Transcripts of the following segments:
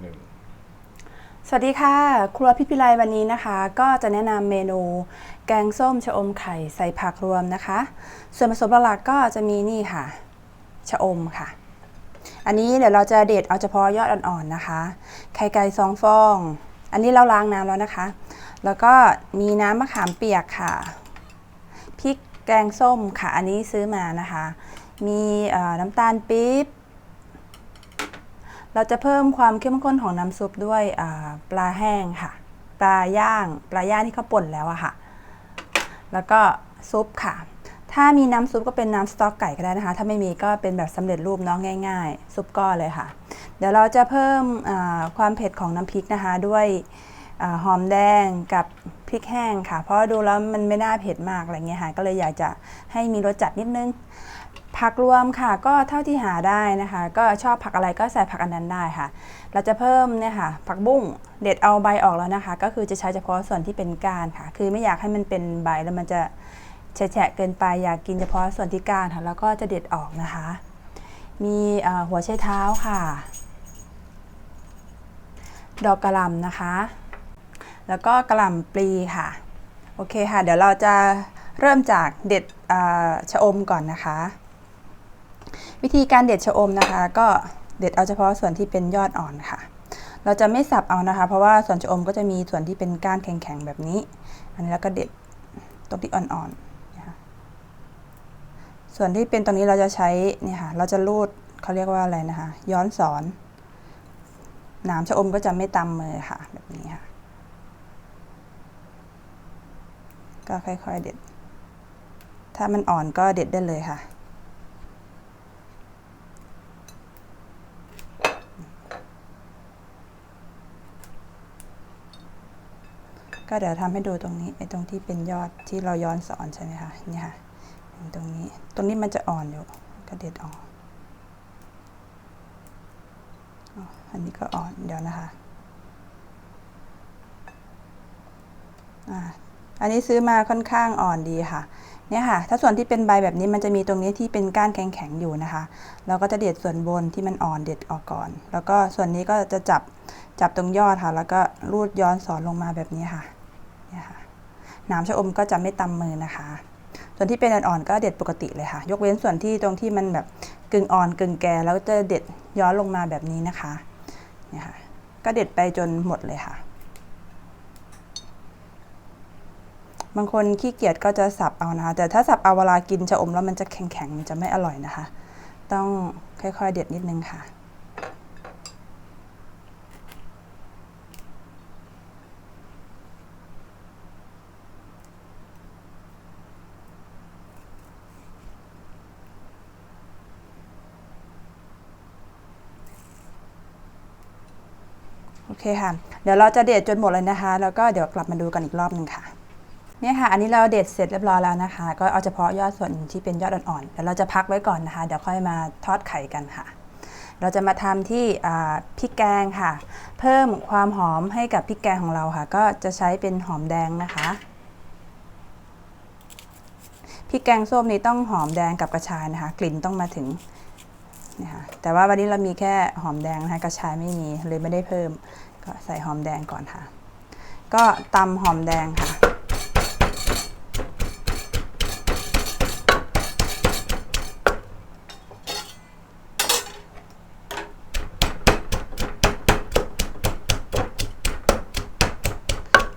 หนึ่งสวัสดีค่ะ ครัวพิพิไลวันนี้นะคะ ก็จะแนะนำเมนู แกงส้มชะอมไข่ใส่ผักรวมนะคะ ส่วนผสมหลักก็จะมีนี่ค่ะชะอมค่ะ อันนี้เดี๋ยวเราจะเด็ดเอาเฉพาะยอดอ่อนๆนะคะ ไข่ไก่สองฟอง อันนี้เราล้างน้ำแล้วนะคะ แล้วก็มีน้ำมะขามเปียกค่ะพริกแกงส้มค่ะ อันนี้ซื้อมานะคะ มีน้ำตาลปี๊บ เราจะเพิ่มความเข้มข้นของน้ำซุปด้วยปลาแห้งค่ะ ปลาย่าง ปลาย่างที่เขาป่นแล้วอะค่ะ แล้วก็ซุปค่ะ ถ้ามีน้ำซุปก็เป็นน้ำสต๊อกไก่ก็ได้นะคะ ถ้าไม่มีก็เป็นแบบสำเร็จรูปเนาะง่าย ๆ ซุปก้อนเลยค่ะ เดี๋ยวเราจะเพิ่มความเผ็ดของน้ำพริกนะคะด้วยอหอมแดงกับพริกแห้งค่ะ เพราะดูแล้วมันไม่น่าเผ็ดมากอะไรเงี้ยค่ะ ก็เลยอยากจะให้มีรสจัดนิดนึง ผักรวมค่ะก็เท่าที่หาได้นะคะ ก็ชอบผักอะไรก็ใส่ผักอันนั้นได้ค่ะ เราจะเพิ่มเนี่ยค่ะผักบุ้งเด็ดเอาใบออกแล้วนะคะ ก็คือจะใช้เฉพาะส่วนที่เป็นก้านค่ะ คือไม่อยากให้มันเป็นใบแล้วมันจะแฉะเกินไปอยากกินเฉพาะส่วนที่ก้านค่ะแล้วก็จะเด็ดออกนะคะ มีหัวไชเท้าค่ะ ดอกกระหล่ำนะคะ แล้วก็กระหล่ำปลีค่ะโอเคค่ะ เดี๋ยวเราจะเริ่มจากเด็ดชะอมก่อนนะคะ วิธีการเด็ดชะอมนะคะ ก็เด็ดเอาเฉพาะส่วนที่เป็นยอดอ่อนค่ะ เราจะไม่สับเอานะคะ เพราะว่าส่วนชะอมก็จะมีส่วนที่เป็นก้านแข็งๆแบบนี้ อันนี้แล้วก็เด็ดตรงที่อ่อนๆนะคะส่วนที่เป็นตรงนี้เราจะใช้เนี่ยค่ะ เราจะรูดเขาเรียกว่าอะไรนะคะ ย้อนสอนหนามชะอมก็จะไม่ตำมือค่ะ แบบนี้ค่ะ ก็ค่อยๆเด็ด ถ้ามันอ่อนก็เด็ดได้เลยค่ะ ก็เดี๋ยวทำให้ดูตรงนี้ไอ้ตรงที่เป็นยอดที่เราย้อนสอนใช่ไหมคะเนี่ยค่ะตรงนี้ตรงนี้มันจะอ่อนอยู่ก็เด็ดออกอ๋ออันนี้ก็อ่อนเดี๋ยวนะคะอ่าอันนี้ซื้อมาค่อนข้างอ่อนดีค่ะเนี่ยค่ะ ถ้าส่วนที่เป็นใบแบบนี้มันจะมีตรงนี้ที่เป็นก้านแข็งๆอยู่นะคะ เราก็จะเด็ดส่วนบนที่มันอ่อนเด็ดออกก่อน แล้วก็ส่วนนี้ก็จะจับจับตรงยอดค่ะ แล้วก็รูดย้อนสอนลงมาแบบนี้ค่ะ นามชะอมก็จะไม่ตำมือนะคะ ส่วนที่เป็นอ่อนๆก็เด็ดปกติเลยค่ะ ยกเว้นส่วนที่ตรงที่มันแบบกึ่งอ่อนกึ่งแก่แล้วจะเด็ดย้อนลงมาแบบนี้นะคะเนี่ยค่ะก็เด็ดไปจนหมดเลยค่ะ บางคนขี้เกียจก็จะสับเอานะคะ แต่ถ้าสับเอาเวลากินชะอมแล้วมันจะแข็งๆมันจะไม่อร่อยนะคะ ต้องค่อยๆเด็ดนิดนึงค่ะ เคค่ะ เดี๋ยวเราจะเด็ดจนหมดเลยนะคะ แล้วก็เดี๋ยวกลับมาดูกันอีกรอบหนึ่งค่ะเนี่ยค่ะ อันนี้เราเด็ดเสร็จเรียบร้อยแล้วนะคะ ก็เอาเฉพาะยอดส่วนที่เป็นยอดอ่อนๆเดี๋ยวเราจะพักไว้ก่อนนะคะ เดี๋ยวค่อยมาทอดไข่กันค่ะ เราจะมาทำที่พริกแกงค่ะ เพิ่มความหอมให้กับพริกแกงของเราค่ะ ก็จะใช้เป็นหอมแดงนะคะพริกแกงส้มนี้ต้องหอมแดงกับกระชายนะคะ กลิ่นต้องมาถึงนี่ยค่ะแต่ว่าวันนี้เรามีแค่หอมแดงนะคะกระชายไม่มีเลยไม่ได้เพิ่ม ก็ใส่หอมแดงก่อนค่ะ ก็ตำหอมแดงค่ะ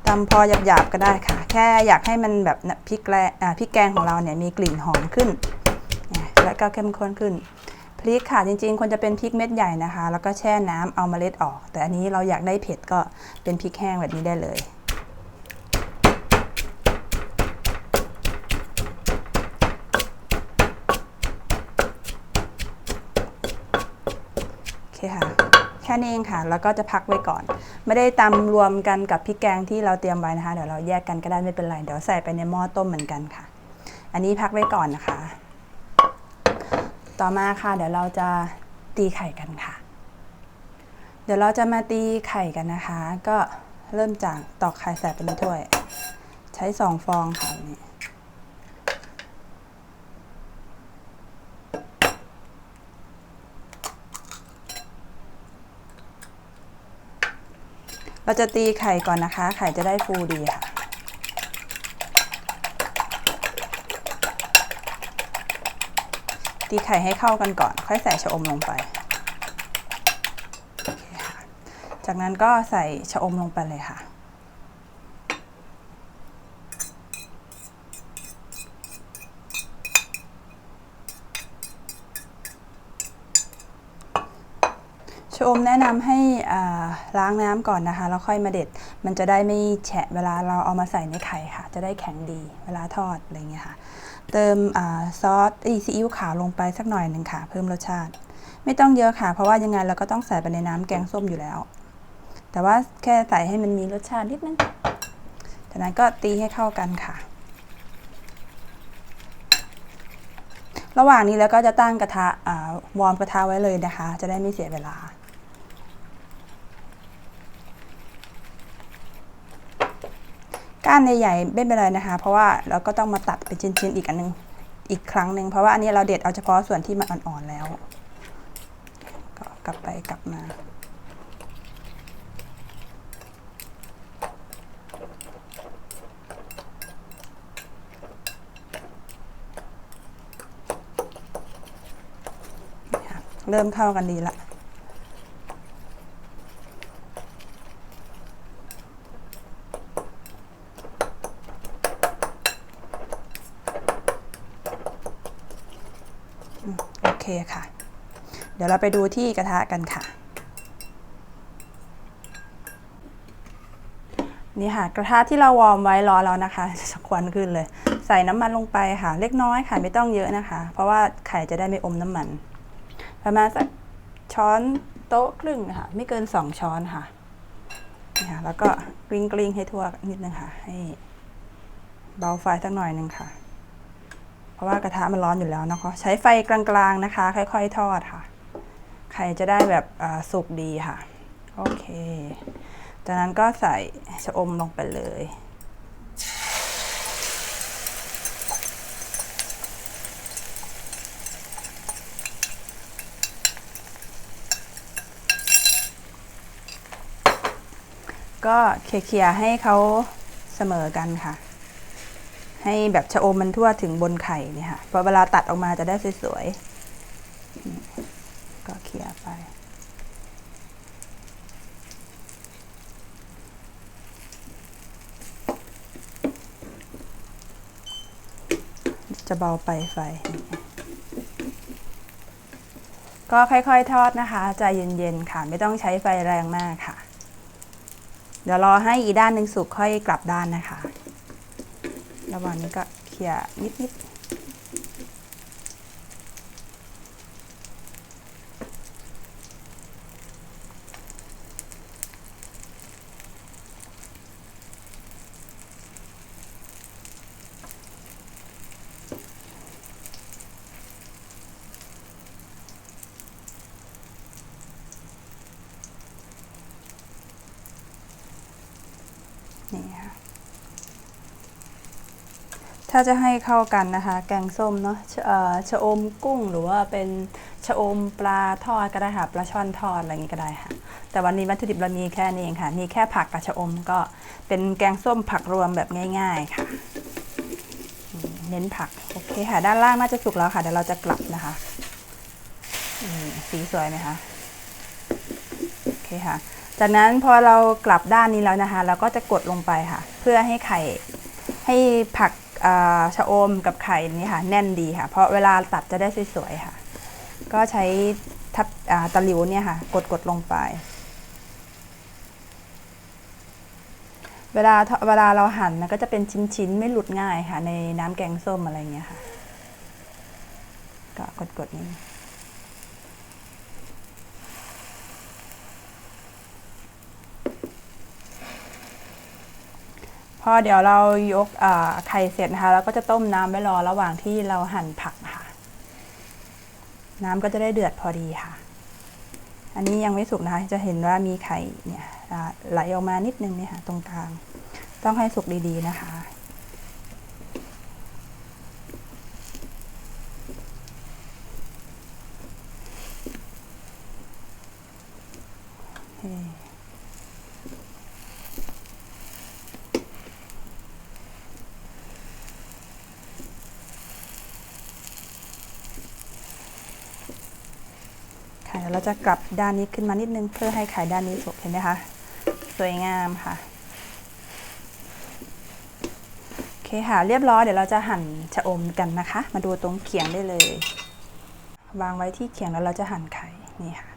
ตำพอหยาบๆก็ได้ค่ะ แค่อยากให้มันแบบพริกแกงพริกแกงของเราเนี่ยมีกลิ่นหอมขึ้น และก็เข้มข้นขึ้น พริกค่ะจริงๆควรจะเป็นพริกเม็ดใหญ่นะคะ แล้วก็แช่น้ำเอาเมล็ดออก แต่อันนี้เราอยากได้เผ็ดก็เป็นพริกแห้งแบบนี้ได้เลย โอเคค่ะ แค่นี้เองค่ะ แล้วก็จะพักไว้ก่อน ไม่ได้ตำรวมกันกับพริกแกงที่เราเตรียมไว้นะคะ เดี๋ยวเราแยกกันก็ได้ไม่เป็นไร เดี๋ยวใส่ไปในหม้อต้มเหมือนกันค่ะ อันนี้พักไว้ก่อนนะคะ ต่อมาค่ะ เดี๋ยวเราจะตีไข่กันค่ะ เดี๋ยวเราจะมาตีไข่กันนะคะ ก็เริ่มจากตอกไข่ใส่ไปในถ้วย ใช้สองฟองค่ะนนี้เราจะตีไข่ก่อนนะคะ ไข่จะได้ฟูดีค่ะ ตีไข่ให้เข้ากันก่อน ค่อยใส่ชะอมลงไป จากนั้นก็ใส่ชะอมลงไปเลยค่ะ ชะอมแนะนำให้ล้างน้ำก่อนนะคะ แล้วค่อยมาเด็ด มันจะได้ไม่แฉะเวลาเราเอามาใส่ในไข่ค่ะ จะได้แข็งดี เวลาทอดอะไรเงี้ยค่ะ เติมอซอสอยซีอิ๊วขาวลงไปสักหน่อยหนึ่งค่ะ เพิ่มรสชาติ ไม่ต้องเยอะค่ะ เพราะว่ายังไงเราก็ต้องใส่ไปในน้ำแกงส้มอยู่แล้ว แต่ว่าแค่ใส่ให้มันมีรสชาตินิดนึงจากนั้นก็ตีให้เข้ากันค่ะ ระหว่างนี้แล้วก็จะตั้งกระทะวอร์มกระทะไว้เลยนะคะ จะได้ไม่เสียเวลา ก้านใหญ่ๆไม่เป็นไรนะคะ เพราะว่าเราก็ต้องมาตัดเป็นชิ้นๆอีกอันนึงอีกครั้งหนึ่งเพราะว่าอันนี้เราเด็ดเอาเฉพาะส่วนที่มันอ่อนๆแล้ว ก็กลับไปกลับมา เริ่มเข้ากันดีละ โอเคค่ะ เดี๋ยวเราไปดูที่กระทะกันค่ะ นี่ค่ะกระทะที่เราวอร์มไว้รอแล้วนะคะควันขึ้นเลย ใส่น้ำมันลงไปค่ะ เล็กน้อยค่ะไม่ต้องเยอะนะคะ เพราะว่าไข่จะได้ไม่อมน้ำมัน ประมาณสักช้อนโต๊ะครึ่งค่ะ ไม่เกินสองช้อนค่ะนี่ค่ะ แล้วก็กลิ้งกลิ้งให้ทั่วนิดนึงค่ะ ให้เบาไฟสักหน่อยนึงค่ะ เพราะว่ากระทะมันร้อนอยู่แล้วนะคะ ใช้ไฟกลางๆนะคะ ค่อยๆ ทอดค่ะ ไข่จะได้แบบสุกดีค่ะ โอเค จากนั้นก็ใส่ชะอมลงไปเลย ก็เขี่ยๆให้เขาเสมอกันค่ะ ให้แบบชะอมมันทั่วถึงบนไข่เนี่ยค่ะพอเวลาตัดออกมาจะได้สวยๆ ก็เขี่ยไป จะเบาไปไฟ ก็ค่อยๆทอดนะคะใจเย็นๆค่ะ ไม่ต้องใช้ไฟแรงมากค่ะ เดี๋ยวรอให้อีกด้านหนึ่งสุกค่อยกลับด้านนะคะ ระหว่างนี้ก็เขี่ยนิดๆ ถ้าจะให้เข้ากันนะคะ แกงส้มเนาะชะเอ่อชะอมกุ้งหรือว่าเป็นชะอมปลาทอดก็ได้ค่ะปลาช่อนทอดอะไรอย่างนี้ก็ได้ค่ะ แต่วันนี้วัตถุดิบเรามีแค่นี้เองค่ะ มีแค่ผักกับชะอมก็เป็นแกงส้มผักรวมแบบง่าย ๆค่ะ เน้นผักโอเคค่ะ ด้านล่างน่าจะสุกแล้วค่ะเดี๋ยวเราจะกลับนะคะสีสวยไหมคะโอเคค่ะ จากนั้นพอเรากลับด้านนี้แล้วนะคะ เราก็จะกดลงไปค่ะ เพื่อให้ไข่ให้ผัก ชะอมกับไข่นี่ค่ะ แน่นดีค่ะ เพราะเวลาตัดจะได้สวยๆค่ะ ก็ใช้ทับตะหลิวเนี่ยค่ะ กดกดลงไป เวลาเวลาเราหั่นมันก็จะเป็นชิ้นๆ ไม่หลุดง่ายค่ะ ในน้ำแกงส้มอะไรเงี้ยค่ะ ก็กดกดๆนี้ พอเดี๋ยวเรายกไข่เสร็จนะคะแล้วก็จะต้มน้ำไว้รอระหว่างที่เราหั่นผักค่ะ น้ำก็จะได้เดือดพอดีค่ะ อันนี้ยังไม่สุกนะคะ จะเห็นว่ามีไข่เนี่ยไหลออกมานิดนึงเนี่ยค่ะตรงกลาง ต้องให้สุกดีๆนะคะโอเค เรา จะกลับด้านนี้ขึ้นมานิดนึงเพื่อให้ไข่ด้านนี้สุกเห็นไหมคะสวยงามค่ะโอเคค่ะเรียบร้อยเดี๋ยวเราจะหั่นชะอมกันนะคะ มาดูตรงเขียงได้เลย วางไว้ที่เขียงแล้วเราจะหั่นไข่นี่ค่ะ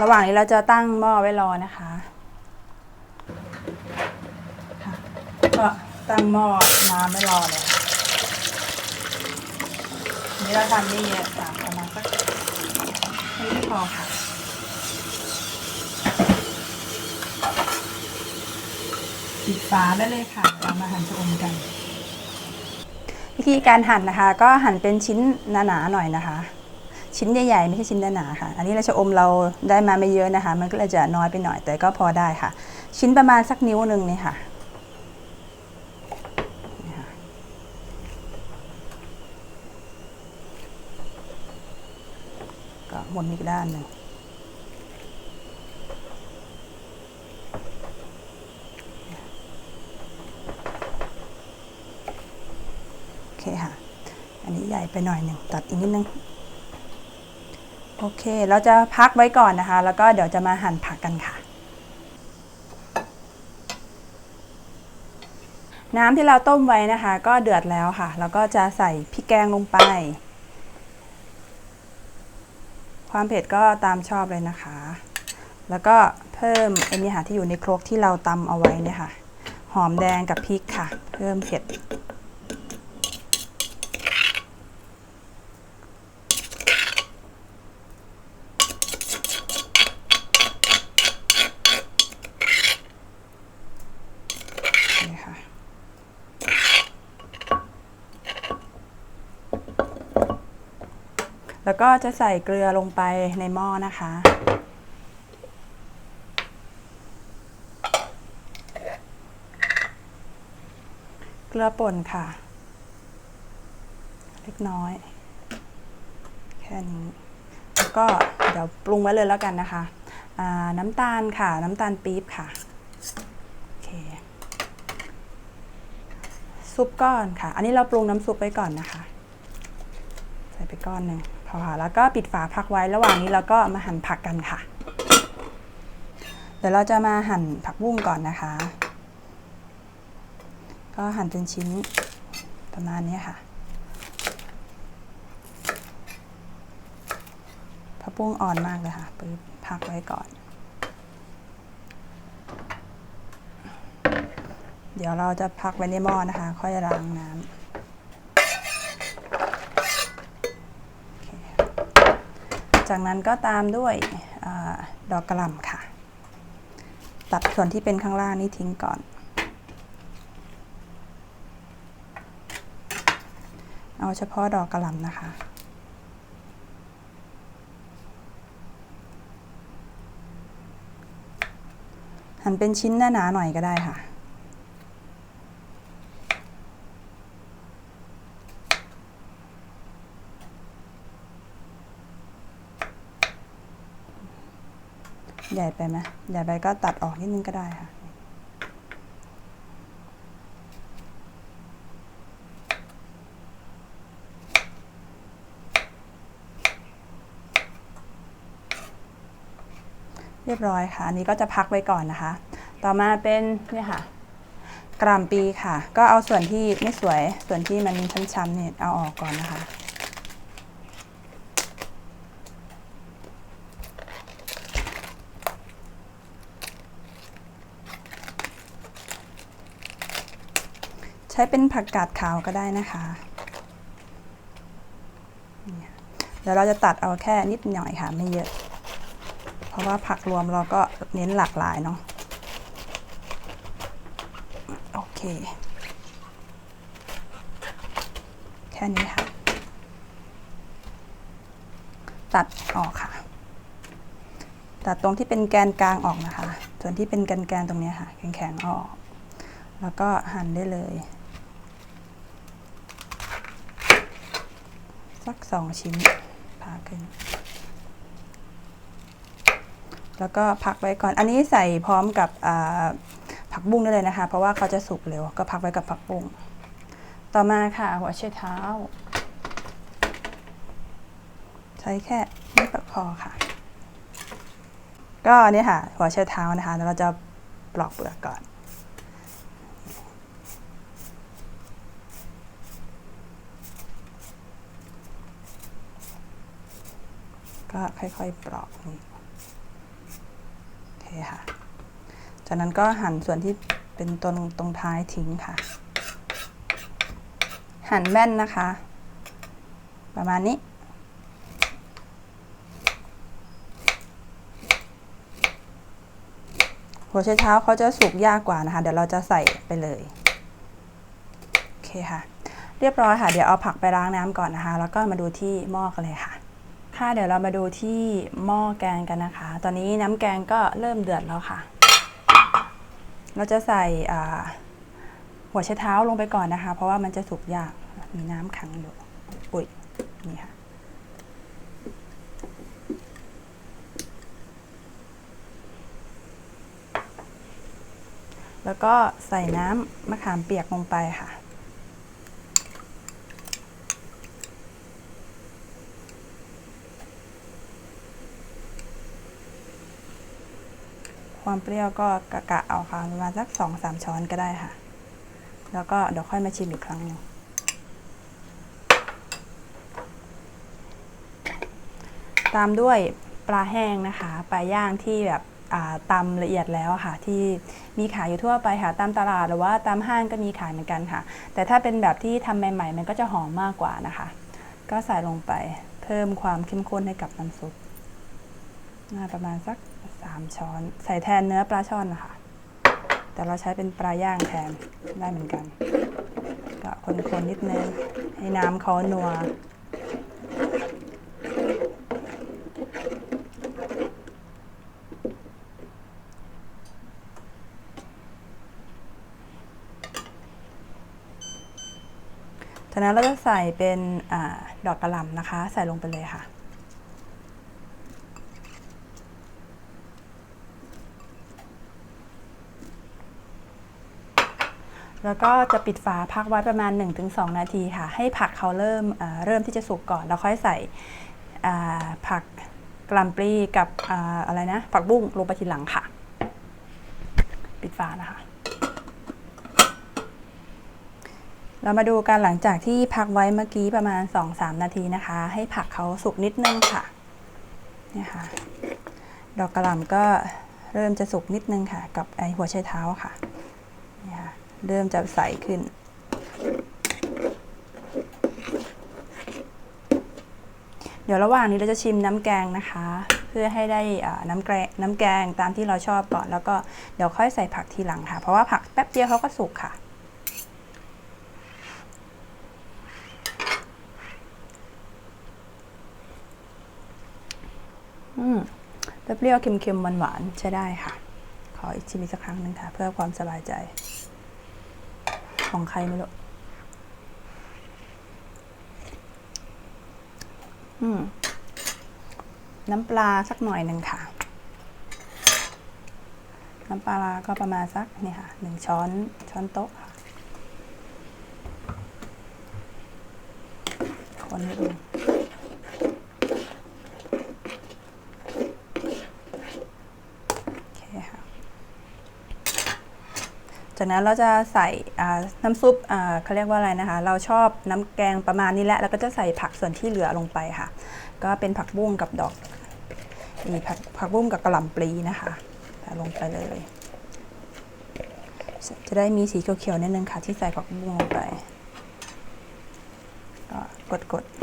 ระหว่างนี้เราจะตั้งหม้อไว้รอนะคะค่ะก็ตั้งหม้อน้ำไว้รอเลยนนี้เราทำไม่เยอะค่ะประมาณสัก แค่พอค่ะปิดฝาได้เลยค่ะเรามาหั่นชะอมกัน วิธีการหั่นนะคะ ก็หั่นเป็นชิ้นหนาๆหน่อยนะคะ ชิ้นใหญ่ๆไม่ใช่ชิ้นหนาๆค่ะ อันนี้เราชะอมเราได้มาไม่เยอะนะคะ มันก็เลยจะน้อยไปหน่อยแต่ก็พอได้ค่ะ ชิ้นประมาณสักนิ้วหนึ่งนี่ค่ะนี่ค่ะ ก็ หมุนอีกด้านหนึ่งโอเคค่ะ อันนี้ใหญ่ไปหน่อยหนึ่งตัดอีกนิดนึง โอเค เราจะพักไว้ก่อนนะคะ แล้วก็เดี๋ยวจะมาหั่นผักกันค่ะน้ำที่เราต้มไว้นะคะ ก็เดือดแล้วค่ะ แล้วก็จะใส่พริกแกงลงไป ความเผ็ดก็ตามชอบเลยนะคะ แล้วก็เพิ่มไอ้นี่ค่ะที่อยู่ในครกที่เราตำเอาไว้เนี่ยค่ะ หอมแดงกับพริกค่ะ เพิ่มเผ็ด นี่ค่ะ แล้ว ก็จะใส่เกลือลงไปในหม้อนะคะ เกลือป่นค่ะ เล็กน้อย แค่นี้แล้วก็เดี๋ยวปรุงไว้เลยแล้วกันนะคะน้ำตาลค่ะ น้ำตาลปี๊บค่ะโอเคซุปก้อนค่ะ อันนี้เราปรุงน้ำซุปไว้ก่อนนะคะ ใส่ไปก้อนหนึ่ง พอค่ะแล้วก็ปิดฝาพักไว้ระหว่างนี้เราก็มาหั่นผักกันค่ะ เดี๋ยวเราจะมาหั่นผักบุ้งก่อนนะคะ ก็หั่นเป็นชิ้นประมาณนี้ค่ะผักบุ้งอ่อนมากเลยค่ะปึ๊บพักไว้ก่อน เดี๋ยวเราจะพักไว้ในหม้อนะคะ ค่อยล้างน้ำโอเค จากนั้นก็ตามด้วยอดอกกระหล่ำค่ะ ตัดส่วนที่เป็นข้างล่างนี่ทิ้งก่อน เอาเฉพาะดอกกระหล่ำนะคะหั่นเป็นชิ้นหนาๆหน่อยก็ได้ค่ะ ใหญ่ไปไหมใหญ่ไปก็ตัดออกนิดนึงก็ได้ค่ะ เรียบร้อยค่ะ อันนี้ก็จะพักไว้ก่อนนะคะ ต่อมาเป็นเนี่ยค่ะกระหล่ำปีค่ะ ก็เอาส่วนที่ไม่สวยส่วนที่มันช้ำๆเนี่ยเอาออกก่อนนะคะ ช้เป็นผักกาดขาวก็ได้นะคะเดี๋ยวเราจะตัดเอาแค่นิดหน่อยค่ะไม่เยอะ เพราะว่าผักรวมเราก็เน้นหลากหลายเนาะโอเค แค่นี้ค่ะ ตัดออกค่ะ ตัดตรงที่เป็นแกนกลางออกนะคะ ส่วนที่เป็นแกนแกนตรงนี้ค่ะ แข็งๆออก แล้วก็หั่นได้เลย สักสองชิ้นผ่าขึ้น แล้วก็พักไว้ก่อน อันนี้ใส่พร้อมกับผักบุ้งได้เลยนะคะ เพราะว่าเขาจะสุกเร็ว ก็พักไว้กับผักบุ้ง ต่อมาค่ะ หัวไชเท้า ใช้แค่นี้พอค่ะ ก็นี่ค่ะ หัวไชเท้านะคะ แล้วเราจะปลอกเปลือกก่อน ก็ค่อยๆปลอกนี่โอเคค่ะ จากนั้นก็หั่นส่วนที่เป็นตรงตรงท้ายทิ้งค่ะ หั่นแม่นนะคะ ประมาณนี้หัวไชเท้าเขาจะสุกยากกว่านะคะ เดี๋ยวเราจะใส่ไปเลย โอเคค่ะ เรียบร้อยค่ะ เดี๋ยวเอาผักไปล้างน้ำก่อนนะคะ แล้วก็มาดูที่หม้อกันเลยค่ะ ค่ะเดี๋ยวเรามาดูที่หม้อแกงกันนะคะ ตอนนี้น้ำแกงก็เริ่มเดือดแล้วค่ะ เราจะใส่หัวไชเท้าลงไปก่อนนะคะ เพราะว่ามันจะสุกยากมีน้ำขังอยู่อุ้ยนี่ค่ะแล้วก็ใส่น้ำมะขามเปียกลงไปค่ะ ความเปรี้ยวก็กะกะเอาค่ะประมาณสักสองสามช้อนก็ได้ค่ะ แล้วก็เดี๋ยวค่อยมาชิมอีกครั้งหนึงตามด้วยปลาแห้งนะคะปลาย่างที่แบบตำละเอียดแล้วค่ะ ที่มีขายอยู่ทั่วไปค่ะตามตลาดหรือว่าตามห้างก็มีขายเหมือนกันค่ะ แต่ถ้าเป็นแบบที่ทำใหม่ ๆ มันก็จะหอมมากกว่านะคะ ก็ใส่ลงไปเพิ่มความเข้มข้นให้กับน้ำซุปน่าประมาณสัก 3 ช้อน ใส่แทนเนื้อปลาช่อนนะคะแต่เราใช้เป็นปลาย่างแทนได้เหมือนกัน ก็คนๆนิดนึงให้น้ำเขานัวจากนั้นเราจะใส่เป็นอดอกกระหล่ำนะคะ ใส่ลงไปเลยค่ะ แล้วก็จะปิดฝาพักไว้ประมาณ 1-2 นาทีค่ะ ให้ผักเขาเริ่มเริ่มที่จะสุกก่อน แล้วค่อยใส่ผักกล่ำปลีกับออะไรนะ ผักบุ้งลงไปทีหลังค่ะ ปิดฝานะคะ เรามาดูกันหลังจากที่พักไว้เมื่อกี้ประมาณ 2-3 นาทีนะคะ ให้ผักเขาสุกนิดนึงค่ะนี่ค่ะ ดอกกระหล่ำก็เริ่มจะสุกนิดนึงค่ะ กับไอหัวไชเท้าค่ะนี่ค่ะ เริ่มจะใสขึ้น เดี๋ยวระหว่างนี้เราจะชิมน้ำแกงนะคะ เพื่อให้ได้น้ำแกงน้ำแกงตามที่เราชอบก่อน แล้วก็เดี๋ยวค่อยใส่ผักทีหลังค่ะ เพราะว่าผักแป๊บเดียวเขาก็สุกค่ะอืมเปรี้ยวๆเค็มๆหวานๆใช้ได้ค่ะ ขออีกชิมอีกสักครั้งหนึ่งค่ะ เพื่อความสบายใจ ของใครไม่รู้อืมน้ำปลาสักหน่อยหนึ่งค่ะ น้ำปลาก็ประมาณสักนี่ค่ะหนึ่งช้อนช้อนโต๊ะค่ะคนให้ดู โอเคค่ะ จากนั้นเราจะใส่น้ำซุปเขาเรียกว่าอะไรนะคะ เราชอบน้ำแกงประมาณนี้แหละแล้วก็จะใส่ผักส่วนที่เหลือลงไปค่ะ ก็เป็นผักบุ้งกับดอกมีผักผักบุ้งกับกระหล่ำปลีนะคะใส่ลงไปเลย จะได้มีสีเขียวๆนิดนึงค่ะ ที่ใส่ผักบุ้งลงไปก็กดๆ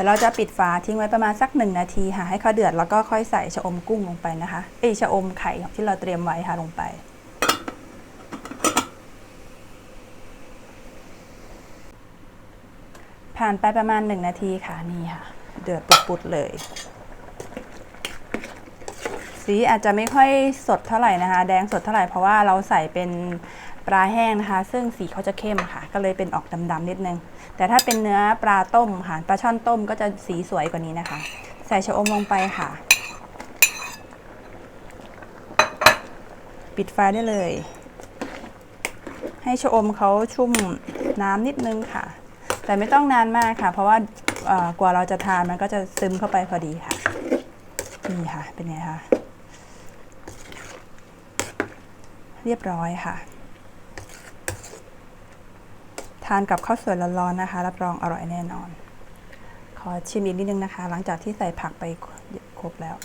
ดี๋ยวเราจะปิดฝาทิ้งไว้ประมาณสักหนึ่งนาทีค่ะให้เขาเดือดแล้วก็ค่อยใส่ชะอมกุ้งลงไปนะคะเอ้ชะอมไข่ที่เราเตรียมไว้ค่ะลงไป ผ่านไปประมาณหนึ่งนาทีค่ะนี่ค่ะ เดือดปุดๆเลย สีอาจจะไม่ค่อยสดเท่าไหร่นะคะ แดงสดเท่าไหร่เพราะว่าเราใส่เป็น ลาแห้งนะคะ ซึ่งสีเขาจะเข้มค่ะ ก็เลยเป็นออกดำๆนิดนึง แต่ถ้าเป็นเนื้อปลาต้มค่ะปลาช่อนต้มก็จะสีสวยกว่านี้นะคะ ใส่ชะอมลงไปค่ะ ปิดไฟได้เลย ให้ชะอมเขาชุ่มน้ำนิดนึงค่ะ แต่ไม่ต้องนานมากค่ะ เพราะว่ากว่าเราจะทานมันก็จะซึมเข้าไปพอดีค่ะนี่ค่ะเป็นไงคะเรียบร้อยค่ะานกับข้าวสวยร้อนๆนะคะ รับรองอร่อยแน่นอน ขอชิมอีกนิดนึงนะคะ หลังจากที่ใส่ผักไปครบแล้ว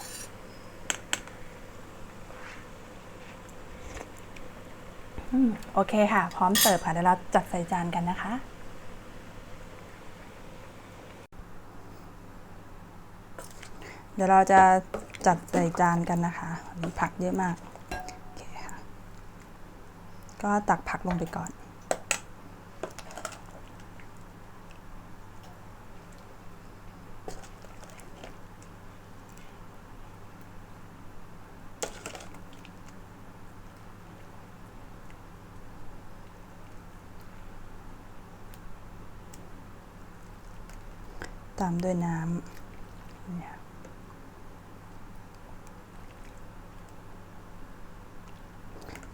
โอเคค่ะ พร้อมเสิร์ฟค่ะเดี๋ยวเราจัดใส่จานกันนะคะเดี๋ยวเราจะจัดใส่จานกันนะคะ มีผักเยอะมาก โอเคค่ะ ก็ตักผักลงไปก่อน ด้วยน้ำเนี่ย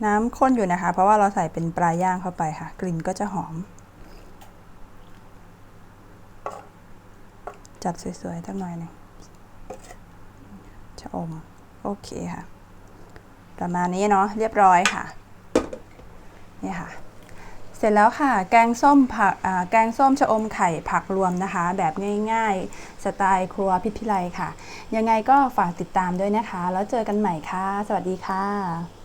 น้ำข้นอยู่นะคะ เพราะว่าเราใส่เป็นปลาย่างเข้าไปค่ะ กลิ่นก็จะหอม จัดสวยๆสักหน่อยหนึ่งชะอม โอเคค่ะ ประมาณนี้เนาะเรียบร้อยค่ะ นี่ค่ะ เสร็จแล้วค่ะแกงส้มผักแกงส้มชะอมไข่ผักรวมนะคะ แบบง่ายๆ สไตล์ครัวพิพิไลค่ะ ยังไงก็ฝากติดตามด้วยนะคะ แล้วเจอกันใหม่ค่ะ สวัสดีค่ะ